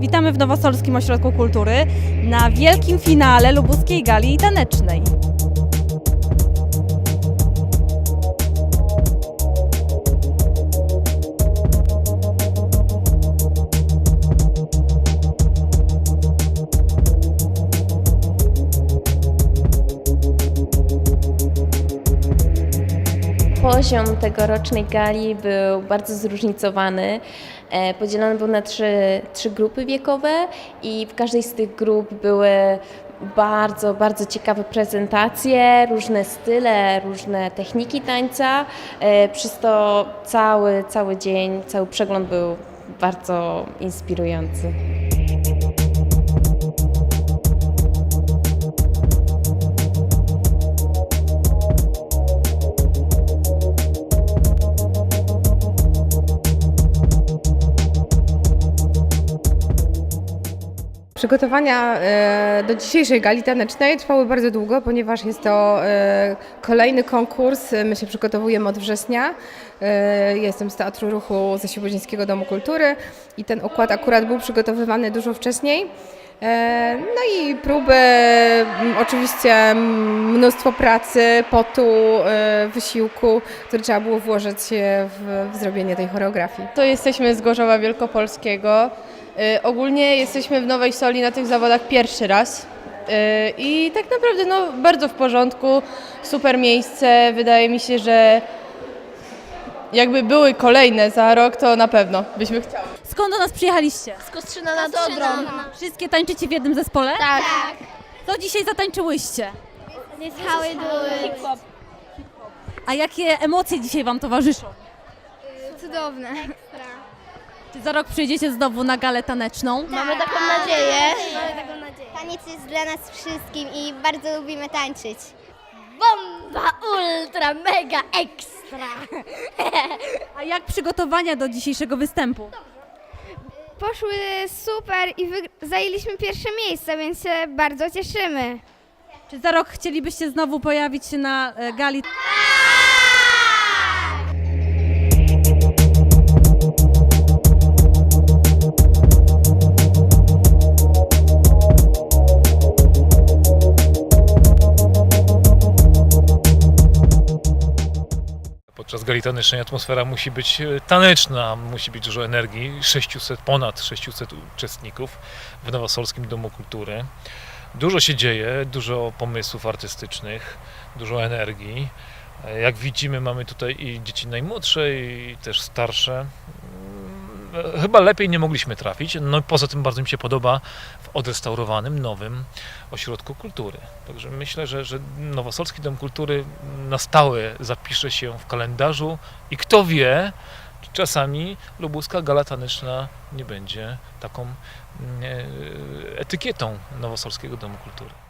Witamy w Nowosolskim Ośrodku Kultury na wielkim finale Lubuskiej Gali Tanecznej. Poziom tegorocznej gali był bardzo zróżnicowany. E, Podzielony był na trzy, trzy grupy wiekowe i w każdej z tych grup były bardzo, bardzo ciekawe prezentacje, różne style, różne techniki tańca. E, Przez to cały, cały dzień, cały przegląd był bardzo inspirujący. Przygotowania e, do dzisiejszej gali tanecznej trwały bardzo długo, ponieważ jest to e, kolejny konkurs. My się przygotowujemy od września. E, Jestem z Teatru Ruchu ze Świebodzińskiego Domu Kultury i ten układ akurat był przygotowywany dużo wcześniej. E, No i próby, m, oczywiście mnóstwo pracy, potu, e, wysiłku, który trzeba było włożyć e, w, w zrobienie tej choreografii. To jesteśmy z Gorzowa Wielkopolskiego. Ogólnie jesteśmy w Nowej Soli na tych zawodach pierwszy raz. I tak naprawdę no, bardzo w porządku, super miejsce. Wydaje mi się, że jakby były kolejne za rok, to na pewno byśmy chciały. Skąd do nas przyjechaliście? Z Kostrzyna nad Odrą. Wszystkie tańczycie w jednym zespole? Tak. Co dzisiaj zatańczyłyście? Cały były A jakie emocje dzisiaj Wam towarzyszą? cudowne. Czy za rok przyjdziecie znowu na galę taneczną? Mamy taką nadzieję. Mamy taką nadzieję. Taniec jest dla nas wszystkim i bardzo lubimy tańczyć. Bomba ultra mega ekstra. A jak przygotowania do dzisiejszego występu? Poszły super i zajęliśmy pierwsze miejsce, więc się bardzo cieszymy. Czy za rok chcielibyście znowu pojawić się na e, gali? Podczas gali tanecznej atmosfera musi być e, taneczna, musi być dużo energii. 600, ponad 600 uczestników w Nowosolskim Domu Kultury. Dużo się dzieje, dużo pomysłów artystycznych, dużo energii. E, Jak widzimy, mamy tutaj i dzieci najmłodsze, i też starsze. E, Chyba lepiej nie mogliśmy trafić. No poza tym bardzo mi się podoba w odrestaurowanym, nowym ośrodku kultury. Także myślę, że, że Nowosolski Dom Kultury na stałe zapisze się w kalendarzu i kto wie, czasami lubuska gala taneczna nie będzie taką mm, e, etykietą Nowosolskiego Domu Kultury.